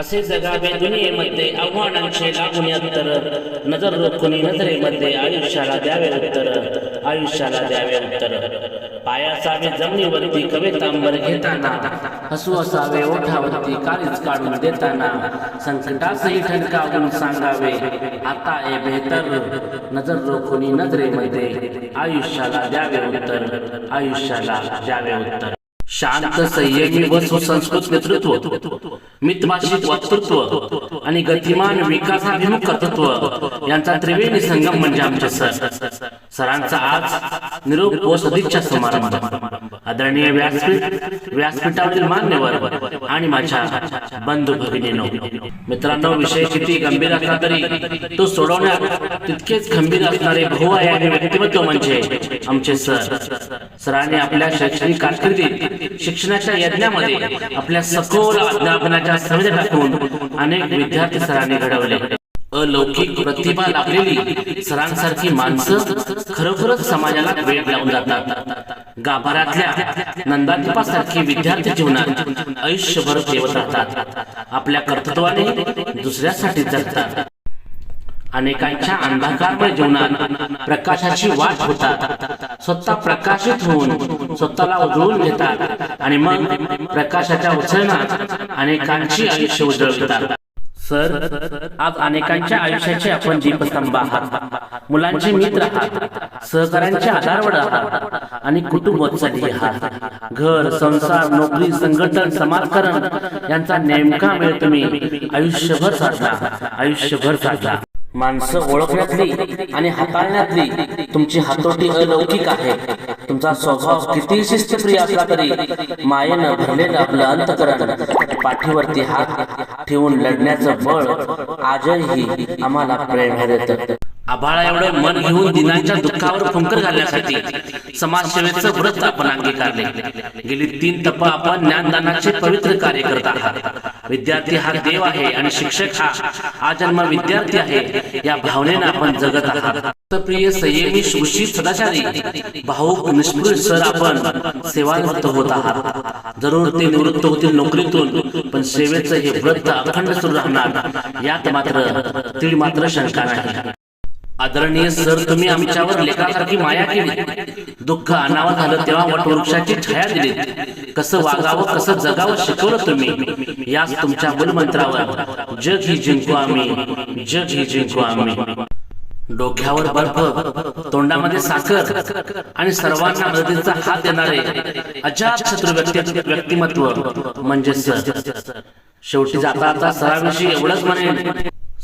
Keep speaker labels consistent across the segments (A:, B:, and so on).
A: असे जगावे दुनियेमध्ये आव्हानांचे लागून उत्तर नजर रोखून नजरेमध्ये आयुष्याला द्यावे उत्तर आयुष्याला द्यावे उत्तर. पायासावे जमिनीवरती कवितांबर घेताना हसू असावे ओठावरती काळीच काढून देताना संकटासही ठणकावून सांगावे आता ए बेहतर. नजर रोखून नजरेमध्ये आयुष्याला द्यावे उत्तर आयुष्याला द्यावे उत्तर. शांत संयमी व सुसंस्कृत नेतृत्व मितभाषिक वक्तृत्व आणि गतिमान विकासाभिमुख कर्तृत्व यांचा त्रिवेणी संगम म्हणजे आमचे सर. सरांचा आज निरोप व सदिच्छा समारंभ. आदरणीय व्यासपीठ व्यासपीठावरील मान्यवर आणि माझ्या बंधू भगिनीनो मित्रांनो विषय किती गंभीर असला तरी तो सोडवण्यात तितकेच खंबीर असणारे बहुआयामी व्यक्तिमत्व म्हणजे आमचे सर. सरांनी आपल्या शैक्षणिक कारकिर्दीत शिक्षणाच्या यज्ञामध्ये आपल्या सखोल अध्यापनाच्या सवय अनेक विद्यार्थी सरांनी घडवले. अलौकिक प्रतिभा लाभलेली सरांसारखी माणसं खरोखरच समाजाला वेळ लावून जातात. गाभाऱ्यातल्या नंदादीपासारखी विद्यार्थी जीवनात आयुष्यभर ठेवत राहतात. आपल्या कर्तृत्वाने दुसऱ्यासाठी जगतात. अनेकांच्या अंधकारमय जीवनात प्रकाशाची वाट होतात. स्वतः प्रकाशित होऊन स्वतःला उजळून घेतात. आणि मग प्रकाशाच्या उचलण्यात अनेकांची आयुष्य उजळतात. सर आज अनेकांच्या आयुष्याचे आपण दीपस्तंभ आहात. मुलांचे मित्र आहात. सहकार्यांचे आधारवड आहात. आणि कुटुंबोत्सवी आहात. घर संसार नोकरी संघटन समाजकारण यांचा नेमका वेळ तुम्ही आयुष्यभर साधला. आयुष्यभर साधला. माणसं ओळखण्यातली आणि हाताळण्यातली तुमची हातोटी अलौकिक आहे. तुमचा स्वभाव किती शिस्तप्रिय असला तरी मायेनं भरलेलं आपलं अंतकरण पाठीवरती हात ठेवून लढण्याचं बळ आजही आम्हाला प्रेरणा देतं. आभाळा एवढं मन घेऊन दिनांच्या दुःखावर फुंकर घालण्यासाठी समाजसेवेचं व्रत आपण अंगीकारले. गेली तीन तप आपण ज्ञानदानाचे पवित्र कार्य करत आहात. विद्यार्थी हा देव आहे आणि शिक्षक हा आजन्म विद्यार्थी आहे या भावनेनं आपण जगत आहात. प्रिय संयमी सुशील सदाचारी भाऊक निष्ठुर सर आपण सेवानिवृत्त होत आहात. जरूर ते निवृत्त होतील नोकरीतून पण सेवेचं हे व्रत अखंड सुरू राहणार. यात मात्र तीळ मात्र शंका नाही. आदरणीय सर तुम्ही आमच्यावर लेकरासारखी माया केली. दुःख अनावर झालं तेव्हा वटवृक्षाची छाया दिली. कसं वागावं कसं जगावं शिकवलं तुम्ही? याच तुमच्या मूलमंत्रावर जग ही जिंकू आम्ही. जग ही जिंकू आम्ही. डोक्यावर बर्फ तोंडामध्ये साखर आणि सर्वांना मदतीचा हात देणारे अजात शत्रू व्यक्ती व्यक्तिमत्व म्हणजे सर. शेवटी जाता आता सराविषयी एवढंच म्हणेन.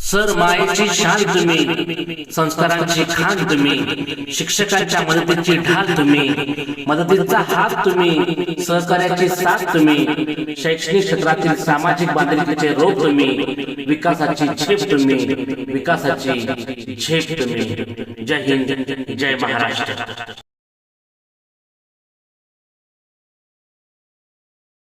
A: सर मायेची शान तुम्ही संस्कारांची खान तुम्ही शिक्षकांच्या मदतीची ढाल तुम्ही मदतीचा हात तुम्ही सहकार्याची साथ तुम्ही शैक्षणिक क्षेत्रातील सामाजिक बांधिलकीचे रोग तुम्ही विकासाची झेप तुम्ही विकासाची झेप तुम्ही. जय हिंद जय महाराष्ट्र.